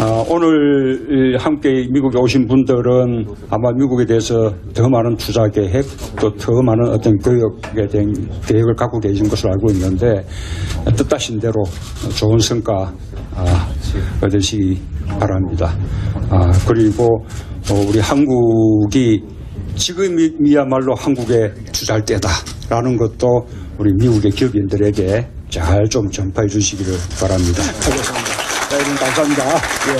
어, 오늘 이 함께 미국에 오신 분들은 아마 미국에 대해서 더 많은 투자 계획 또 더 많은 어떤 교육에 대한 계획을 갖고 계신 것으로 알고 있는데 뜻하신 대로 좋은 성과 아, 얻으시기 바랍니다. 아, 그리고 어, 우리 한국이 지금이야말로 한국에 투자할 때다라는 것도 우리 미국의 기업인들에게 잘 좀 전파해 주시기를 바랍니다. 여러분 감사합니다. 예.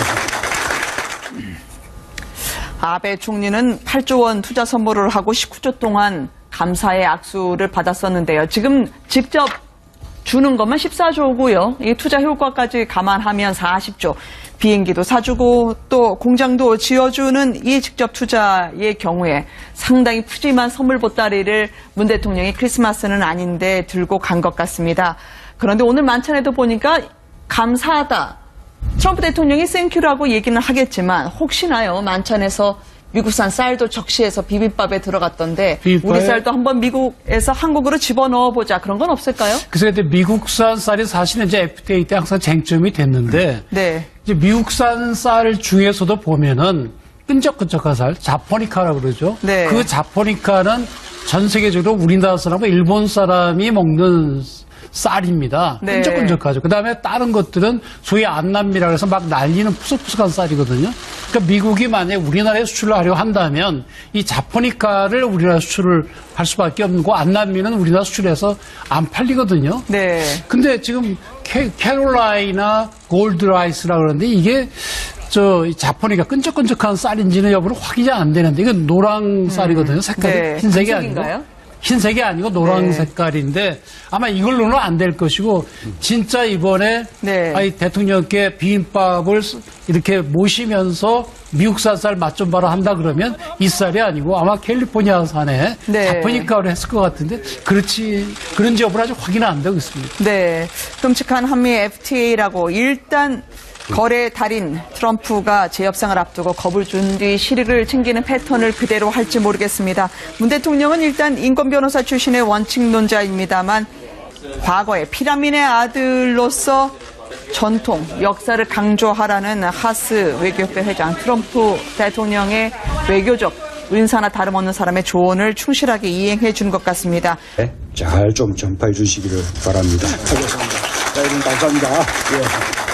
아베 총리는 8조 원 투자 선물을 하고 19조 동안 감사의 악수를 받았었는데요. 지금 직접 주는 것만 14조고요. 이 투자 효과까지 감안하면 40조. 비행기도 사주고 또 공장도 지어주는 이 직접 투자의 경우에 상당히 푸짐한 선물 보따리를 문 대통령이 크리스마스는 아닌데 들고 간 것 같습니다. 그런데 오늘 만찬에도 보니까 감사하다. 트럼프 대통령이 땡큐라고 얘기는 하겠지만 혹시나요 만찬에서 미국산 쌀도 적시해서 비빔밥에 들어갔던데 비빔밥에? 우리 쌀도 한번 미국에서 한국으로 집어넣어 보자 그런 건 없을까요? 그래서 근데 미국산 쌀이 사실은 이제 FTA 때 항상 쟁점이 됐는데 네. 이제 미국산 쌀 중에서도 보면은 끈적끈적한 쌀, 자포니카라고 그러죠. 네. 그 자포니카는 전 세계적으로 우리나라 사람과 일본 사람이 먹는 쌀입니다. 네. 끈적끈적하죠. 그 다음에 다른 것들은 소위 안남미라 해서 막 날리는 푸석푸석한 쌀이거든요. 그러니까 미국이 만약에 우리나라에 수출을 하려 한다면 이 자포니카를 우리나라 수출을 할 수밖에 없는 거 안남미는 우리나라 수출해서 안 팔리거든요. 네. 근데 지금 캐, 캐롤라이나 골드라이스라 그러는데 이게 저 자포니까 끈적끈적한 쌀인지는 여부를 확인이 안 되는데 이건 노랑 쌀이거든요. 색깔이 네. 흰색이 아니고 흰색이 아니고 노랑 네. 색깔인데 아마 이걸로는 안 될 것이고 진짜 이번에 네. 아이 대통령께 비빔밥을 쓰- 이렇게 모시면서 미국산 쌀맛 좀 봐라 한다 그러면 이 쌀이 아니고 아마 캘리포니아산에 네. 자포니카로 했을 것 같은데 그렇지 그런지 여부를 아직 확인은 안 되고 있습니다. 네. 끔찍한 한미 FTA라고 일단 거래 달인 트럼프가 재협상을 앞두고 겁을 준 뒤 실익을 챙기는 패턴을 그대로 할지 모르겠습니다. 문 대통령은 일단 인권 변호사 출신의 원칙론자입니다만 과거에 피라민의 아들로서 전통, 역사를 강조하라는 하스 외교협회 회장 트럼프 대통령의 외교적 은사나 다름없는 사람의 조언을 충실하게 이행해 주는 것 같습니다. 잘좀 전파해 주시기를 바랍니다. 하겠습니다. 자, 여러분 감사합니다. 예.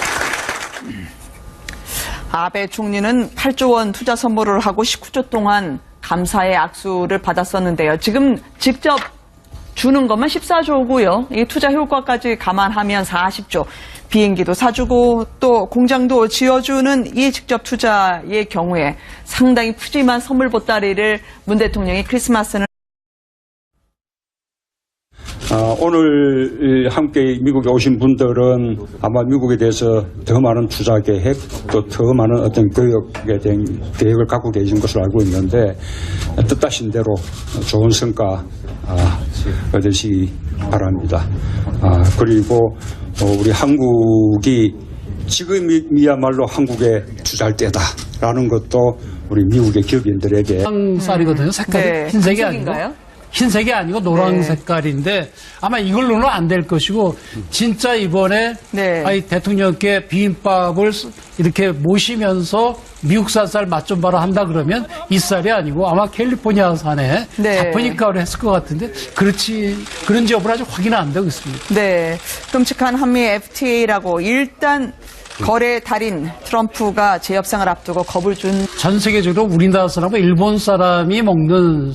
아베 총리는 8조 원 투자 선물을 하고 19조 동안 감사의 악수를 받았었는데요. 지금 직접 주는 것만 14조고요. 이 투자 효과까지 감안하면 40조. 비행기도 사주고 또 공장도 지어주는 이 직접 투자의 경우에 상당히 푸짐한 선물 보따리를 문 대통령이 크리스마스는 어, 오늘 이 함께 미국에 오신 분들은 아마 미국에 대해서 더 많은 투자 계획 또 더 많은 어떤 교육에 대한 계획을 갖고 계신 것으로 알고 있는데 뜻하신 대로 좋은 성과 아, 얻으시기 바랍니다. 아, 그리고 어, 우리 한국이 지금이야말로 한국에 투자할 때다라는 것도 우리 미국의 기업인들에게 쌀이거든요. 색깔이 네. 흰색이 흰색인가요? 흰색이 아니고 노랑 네. 색깔인데 아마 이걸로는 안 될 것이고 진짜 이번에 네. 아이 대통령께 비빔밥을 쓰- 이렇게 모시면서 미국산 쌀맛 좀 봐라 한다 그러면 이 쌀이 아니고 아마 캘리포니아산에 네. 자포니카로 했을 것 같은데 그렇지 그런지 여부를 아직 확인은 안 되고 있습니다. 네, 끔찍한 한미 FTA라고 일단 거래 달인 트럼프가 재협상을 앞두고 겁을 준 전 세계적으로 우리나라 사람과 일본 사람이 먹는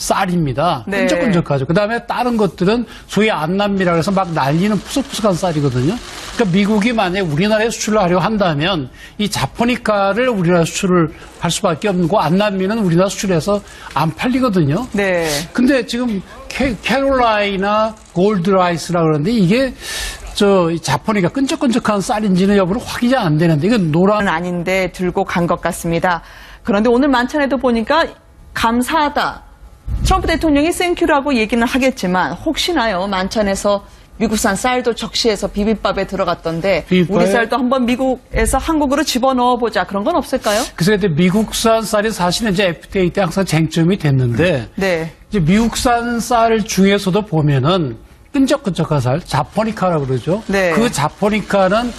쌀입니다. 네. 끈적끈적하죠. 그 다음에 다른 것들은 소위 안남미라 해서 막 날리는 푸석푸석한 쌀이거든요. 그러니까 미국이 만약에 우리나라에 수출을 하려 한다면 이 자포니카를 우리나라 수출을 할 수밖에 없는 거 안남미는 우리나라 수출해서 안 팔리거든요. 네. 근데 지금 캐, 캐롤라이나 골드라이스라 그러는데 이게 저 자포니카 끈적끈적한 쌀인지는 여부를 확인이 안 되는데 이건 노란 은 아닌데 들고 간 것 같습니다. 그런데 오늘 만찬에도 보니까 감사하다. 트럼프 대통령이 땡큐라고 얘기는 하겠지만 혹시나요 만찬에서 미국산 쌀도 적시해서 비빔밥에 들어갔던데 비빔밥에? 우리 쌀도 한번 미국에서 한국으로 집어넣어 보자 그런 건 없을까요? 그래서 근데 미국산 쌀이 사실은 이제 FTA 때 항상 쟁점이 됐는데 네. 이제 미국산 쌀 중에서도 보면은 끈적끈적한 쌀, 자포니카라고 그러죠. 네. 그 자포니카는